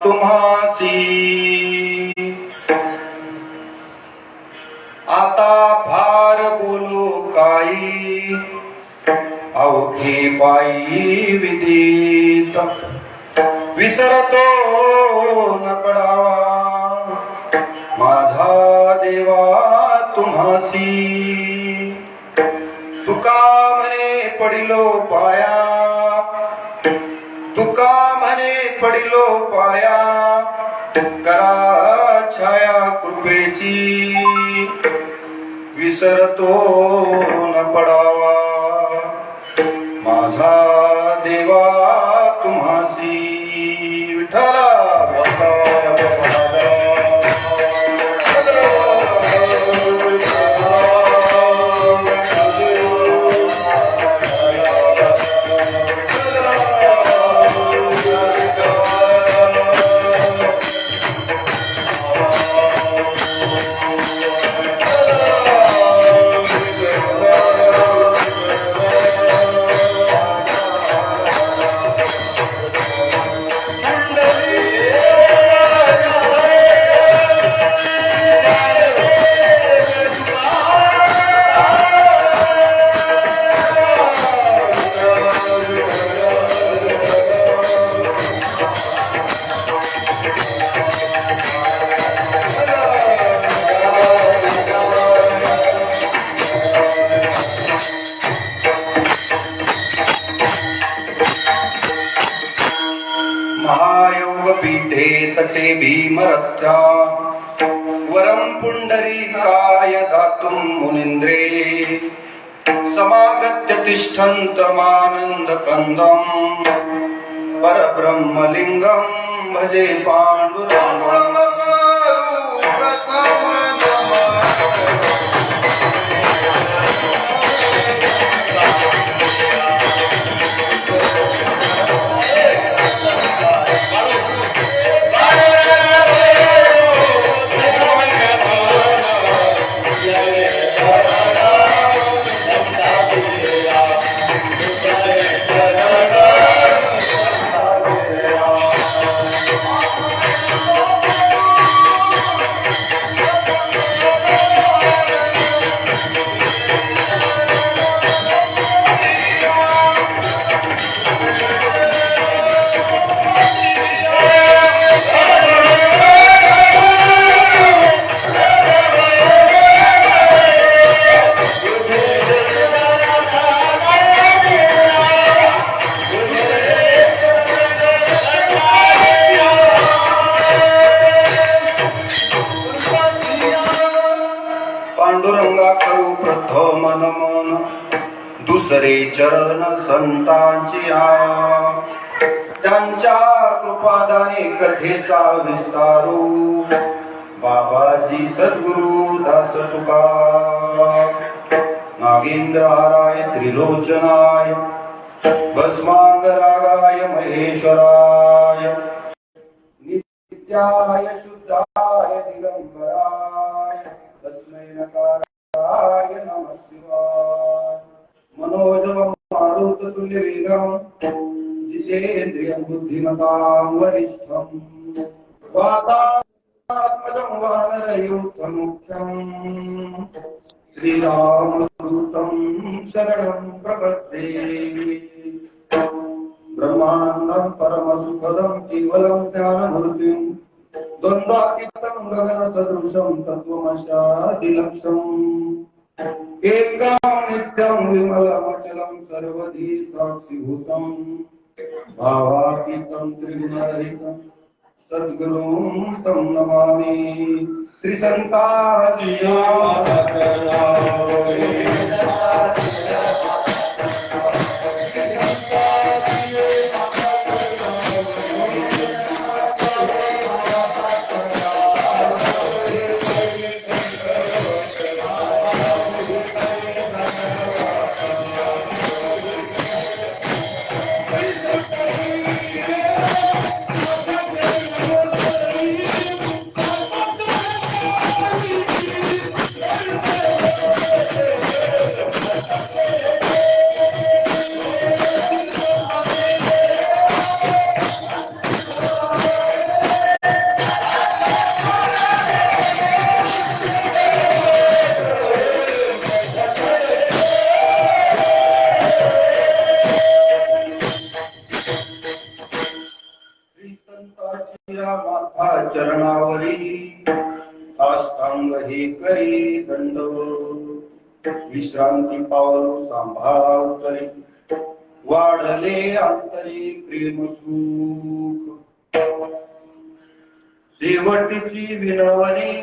तुम्हासी। आता फार बोलो काही अवघी पायी विदित। विसरतो न पडावा माझा देवा तुम्हासी। तुका म्हणे पडिलो पाया पडिलो पाया करा छाया कृपेची विसरतो न पडावा माझा भीमरथ्या वरं पुण्डरीकाय दातुं मुनिन्द्रे। समागत्य तिष्ठन्तमानन्दकन्दम् परब्रह्मलिङ्गं भजे पाण्डुरङ्गम्। पांडुरंगा करू प्रथम नमन दुसरे चरण संतांची त्यांच्या कृपादाने कथेचा विस्तारू. बाबाजी सद्गुरु दास तुका. नागेंद्र हाराय त्रिलोचनाय भस्मांगरागाय महेश्वराय. नित्याय शुद्धा जितेन्द्रियं बुद्धिमतां वरिष्ठम् वातात्मजं वानरयुक्तमुख्यम् श्रीरामदूतं शरणं प्रपद्ये। ब्रह्मानन्दं परमसुखदं केवलं ज्ञानमूर्तिं। द्वन्द्वातीतं गगनसदृशं तत्त्वमशादिलक्षम् एकं नित्यं विमलमचलं सर्वधी साक्षिभूतं भावातीतं त्रिगुणरहितं सद्गुरुं तं नमामि। Thank साष्टांग हे करी दंड. विश्रांती पावलो सांभाळा उतरी वाढले अंतरी प्रेम सुख. शेवटीची विनवणी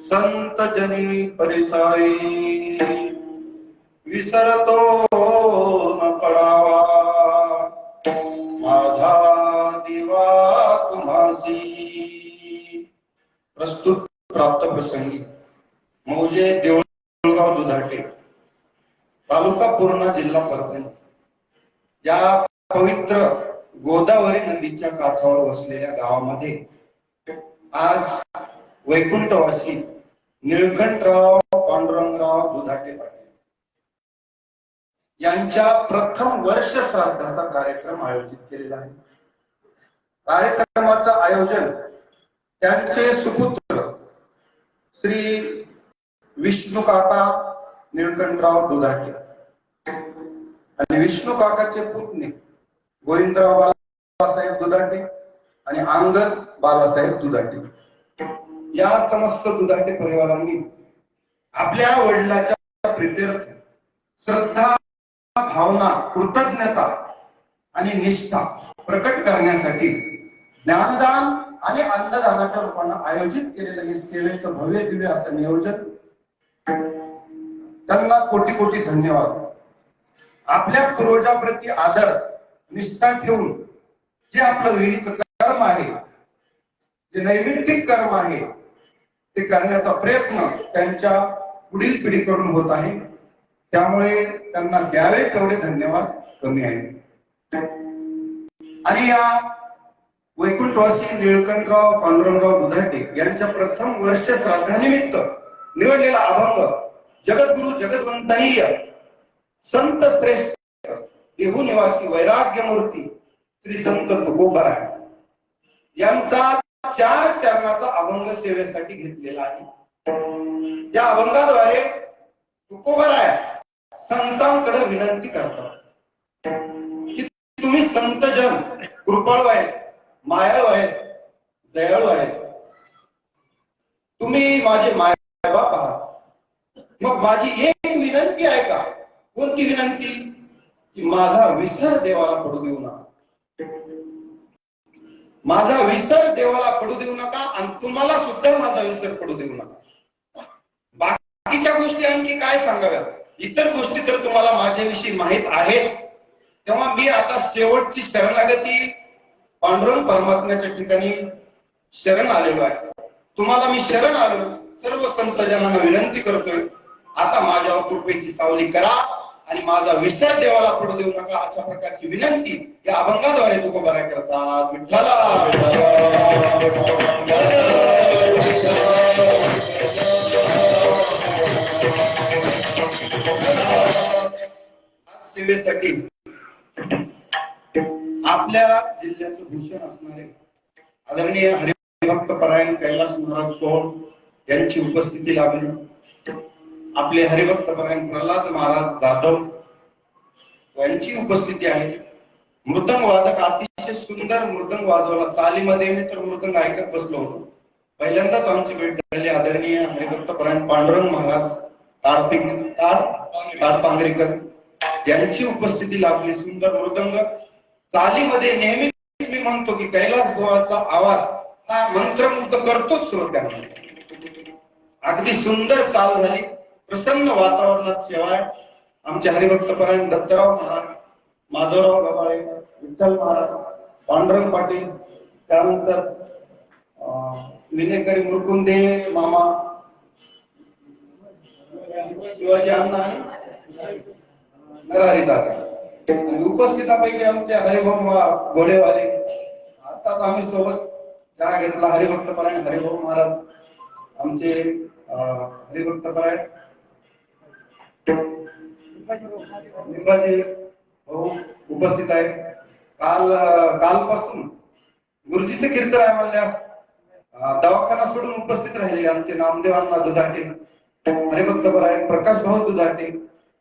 संत जनी परिसाई. विसरतो प्रसंगी मौजे देऊळगाव दुधाटे तालुका पूर्णा जिल्हा परभणी. या पवित्र गोदावरी नदीच्या काठावर वसलेल्या गावामध्ये आज वैकुंठवासी निळकंठराव पांडुरंगराव दुधाटे पाटील यांच्या प्रथम वर्ष श्राद्धाचा कार्यक्रम आयोजित केलेला आहे. कार्यक्रमाचं आयोजन त्यांचे सुपुत्र श्री विष्णू काका निळकंठराव दुधाटे आणि विष्णू काकाचे पुतणे गोविंदराव बालासाहेब दुधाटे आणि अंगद बालासाहेब दुधाटे. या समस्त दुधाटे परिवारांनी आपल्या वडिलाच्या प्रित्यर्थ श्रद्धा भावना कृतज्ञता आणि निष्ठा प्रकट करण्यासाठी ज्ञानदान आणि अन्नदानाच्या रूपानं आयोजित केलेलं हे सेवेचं भव्य दिव्य असं नियोजन. त्यांना कोटी कोटी धन्यवाद. आपल्या पूर्वजाप्रती आदर निष्ठा ठेवून जे आपलं विहित कर्म आहे जे नैमित्तिक कर्म आहे ते करण्याचा प्रयत्न त्यांच्या पुढील पिढीकडून होत आहे. त्यामुळे त्यांना द्यावे तेवढे धन्यवाद कमी आहे आणि या वैकुंठवासी निळकंठराव पांडुरंगराव बुधाटे यांच्या प्रथम वर्ष श्राद्धानिमित्त निवडलेला अभंग जगद्गुरु जगद्वंतनीय संत श्रेष्ठ देहू निवासी वैराग्य मूर्ती श्री संत तुकोबराय. यांचा चार चरणाचा अभंग सेवेसाठी घेतलेला आहे. या अभंगाद्वारे तुकोबराय संतांकडे विनंती करतात की तुम्ही संत जन कृपाळू आहेत. मायाळू आहेत दयाळू आहेत तुम्ही माझे मायबाप आहात. मग माझी एक विनंती आहे का? कोणती विनंती? की माझा विसर देवाला पडू देऊ नका. माझा विसर देवाला पडू देऊ नका आणि तुम्हाला सुद्धा माझा विसर पडू देऊ नका. बाकीच्या गोष्टी आणखी काय सांगाव्यात? इतर गोष्टी तर तुम्हाला माझ्याविषयी माहीत आहेत. तेव्हा मी आता शेवटची शरणागती पांडुरंग परमात्म्याच्या ठिकाणी शरण आलेलो आहे. तुम्हाला मी शरण आलो सर्व संत जनांना विनंती करतोय आता माझ्यावर कृपेची सावली करा आणि माझा विसर देवाला पडू देऊ नका अशा प्रकारची विनंती या अभंगाद्वारे तुकोबारा करतात. विठ्ठला सेवेसाठी आपल्या जिल्ह्याचं भूषण असणारे आदरणीय हरिभक्त परायण कैलास महाराज कोण यांची उपस्थिती लाभली. आपले हरिभक्त परायण प्रल्हाद महाराज जाधव यांची उपस्थिती आहे. मृदंग वादक अतिशय सुंदर मृदंग वाजवला. चालीमध्ये मी तर मृदंग ऐकत बसलो होतो. पहिल्यांदाच आमची भेट झाली. आदरणीय हरिभक्त परायण पांडुरंग महाराज ताडपिंग ताड पांगरेकर यांची उपस्थिती लाभली. सुंदर मृदंग चालीमध्ये नेहमीच मी म्हणतो की कैलास गोवाचा आवाज हा मंत्रमुग्ध करतोच श्रोत्यांना. अगदी सुंदर चाल झाली. प्रसन्न वातावरणात शिवाय आमचे हरिभक्त परायण दत्तराव महाराज माधवराव गबाळे विठ्ठल महाराज पांडुरंग पाटील त्यानंतर विनेकरी मुरकुंदे मामा शिवाजी अण्णा आणि नरहरी दादा. आणि उपस्थितापैकी आमचे हरिभाऊ घोडेवाले. आताच आम्ही सोबत चहा घेतला हरिभक्त परायण हरिभाऊ महाराज. आमचे हरिभक्त परायण. लिंबाजी भाऊ उपस्थित आहे. काल कालपासून गुरुजीचे कीर्तन आहे म्हणल्यास दवाखाना सोडून उपस्थित राहिले आमचे नामदेवांना दुधाटे हरिभक्त परायण प्रकाश भाऊ दुधाटे.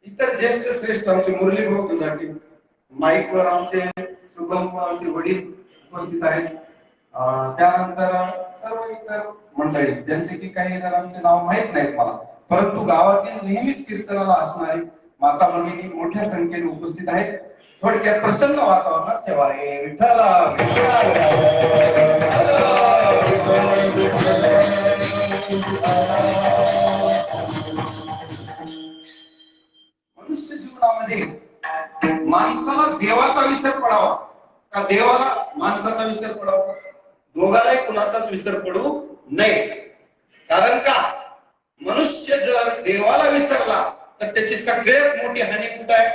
इतर ज्येष्ठ श्रेष्ठ आमचे मुरली भाऊ दुधाटे माईकवर आमचे शुभम आमचे वडील उपस्थित आहेत. त्यानंतर सर्व इतर मंडळी ज्यांचे की काही जणांचे नाव माहीत नाहीत मला परंतु गावातील नेहमीच कीर्तनाला असणारी माता भगिनी मोठ्या संख्येने उपस्थित आहेत. थोडक्यात प्रसन्न वातावरणात सेवा आहे. विठ्ठला. जीवनामध्ये माणसाला देवाचा विसर पडावा. का देवाला माणसाचा विसर पडावा? दोघालाही कुणाचाच विसर पडू नये. कारण का? मनुष्य जर देवाला विसरला तर त्याची सगळ्यात मोठी हानी कुठं आहे.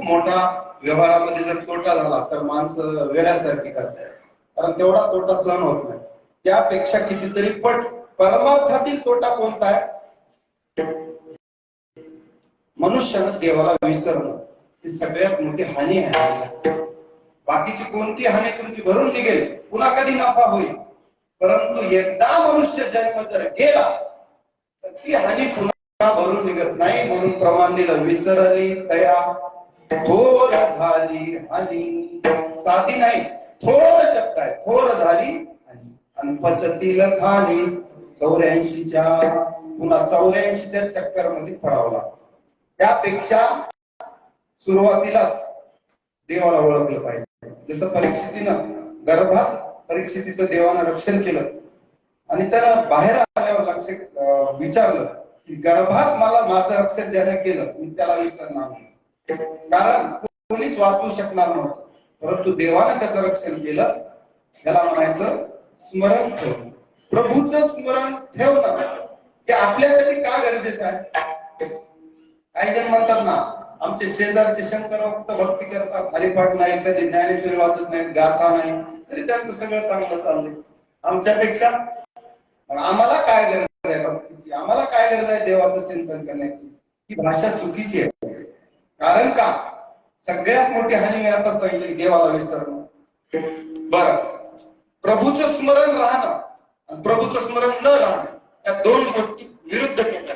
खूप मोठा व्यवहारामध्ये जर तोटा झाला तर माणसं वेड्यासारखी करतात. कारण तेवढा तोटा सहन होत नाही. त्यापेक्षा कितीतरी पट परमार्थातील तोटा कोणता आहे? मनुष्यानं देवाला विसरणं ही सगळ्यात मोठी हानी आहे. बाकीची कोणती हानी तुमची भरून निघेल पुन्हा कधी नफा होईल? परंतु एकदा मनुष्य जन्म जर गेला तर ती हानी पुन्हा भरून निघत नाही म्हणून प्रमाण दिलं विसरली तया थोर झाली हनी साधी नाही थोर शब्द आहे थोर झाली हनी आणि पचतील खाणी चौऱ्याऐंशीच्या पुन्हा चौऱ्याऐंशीच्या चक्करमध्ये पडावं त्यापेक्षा सुरुवातीलाच देवाला ओळखलं पाहिजे. जसं परीक्षितीनं गर्भात परीक्षितीचं देवानं रक्षण केलं आणि त्यानं बाहेर आल्यावर लक्ष विचारलं की गर्भात मला माझं रक्षण ज्याने केलं मी त्याला विसरणार नाही. कारण कोणीच वाचू शकणार नव्हतं. परंतु देवाने त्याचं रक्षण केलं त्याला म्हणायचं स्मरण ठेव. प्रभूचं स्मरण ठेवणं हे आपल्यासाठी का गरजेचं आहे? काही जण म्हणतात ना आमचे शेजारचे शंकर भक्त भक्ती करतात. हरिपाठ नाही कधी ज्ञानेश्वरी वाचत नाहीत गाथा नाही. तरी त्यांचं सगळं चांगलं चाललंय. आमच्यापेक्षा आम्हाला काय गरज आहे भक्तीची? आम्हाला काय गरज आहे देवाचं चिंतन करण्याची? ही भाषा चुकीची आहे. कारण का? सगळ्यात मोठी हानी मी आता सांगितली देवाला विसरणं. बर. प्रभूचं स्मरण राहणं प्रभूचं स्मरण न राहणं या दोन गोष्टी विरुद्ध केल्या.